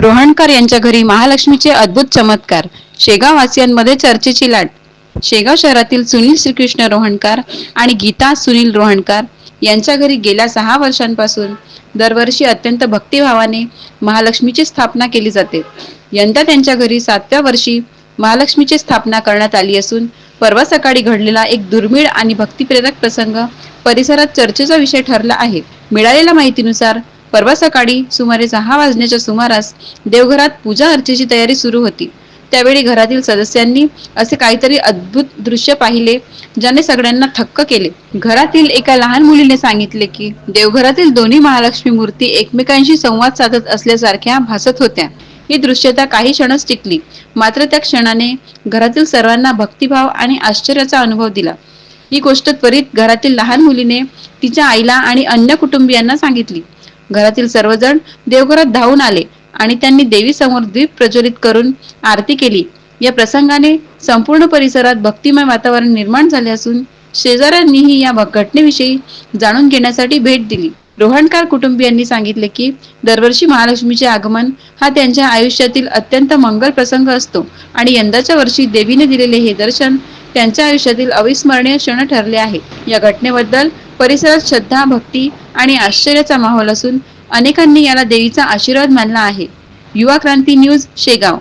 रोहणकर यांच्या घरी महालक्ष्मीचे अद्भुत चमत्कार. शेगाव वासियांमध्ये चर्चेची लाट. शेगाव शहरातील सुनील श्रीकृष्ण रोहणकर आणि गीता सुनील रोहणकर यांच्या घरी गेल्या सहा वर्षांपासून दरवर्षी अत्यंत भक्तिभावाने महालक्ष्मीची स्थापना केली जाते. यंदा त्यांच्या घरी सातव्या वर्षी महालक्ष्मीची स्थापना करण्यात आली असून परवा सकाळी घडलेला एक दुर्मिळ आणि भक्तिप्रेरक प्रसंग परिसरात चर्चेचा विषय ठरला आहे. मिळालेल्या माहितीनुसार परवा सकाळी सुमारे सहा वाजण्याच्या सुमारास देवघरात पूजा अर्चेची तयारी सुरू होती. त्यावेळी घरातील सदस्यांनी असे काहीतरी अद्भुत दृश्य पाहिले ज्याने सगळ्यांना थक्क केले. घरातील एका लहान मुलीने सांगितले की देवघरातील दोन्ही महालक्ष्मी मूर्ती एकमेकांशी संवाद साधत असल्यासारख्या भासत होत्या. ही दृश्यता काही क्षणच टिकली. मात्र त्या क्षणाने घरातील सर्वांना भक्तिभाव आणि आश्चर्याचा अनुभव दिला. ही गोष्ट त्वरित घरातील लहान मुलीने तिच्या आईला आणि अन्य कुटुंबियांना सांगितली. घरातील सर्वजण देवघरात धावून आले आणि त्यांनी देवी समोर दीप प्रज्वलित करून आरती केली. या प्रसंगाने संपूर्ण परिसरात भक्तिमय वातावरण निर्माण झाले असून शेजाऱ्यांनीही या घटनेविषयी जाणून घेण्यासाठी भेट दिली. रोहणकार कुटुंबियांनी सांगितले की दरवर्षी महालक्ष्मीचे आगमन हा त्यांच्या आयुष्यातील अत्यंत मंगल प्रसंग असतो आणि यंदाच्या वर्षी देवीने दिलेले हे दर्शन त्यांच्या आयुष्यातील अविस्मरणीय क्षण ठरले आहे. या घटनेबद्दल परिसरात श्रद्धा भक्ती आणि आश्चर्याचा माहोल असून अनेकांनी याला देवीचा आशीर्वाद मानला आहे. युवा क्रांती न्यूज शेगाव.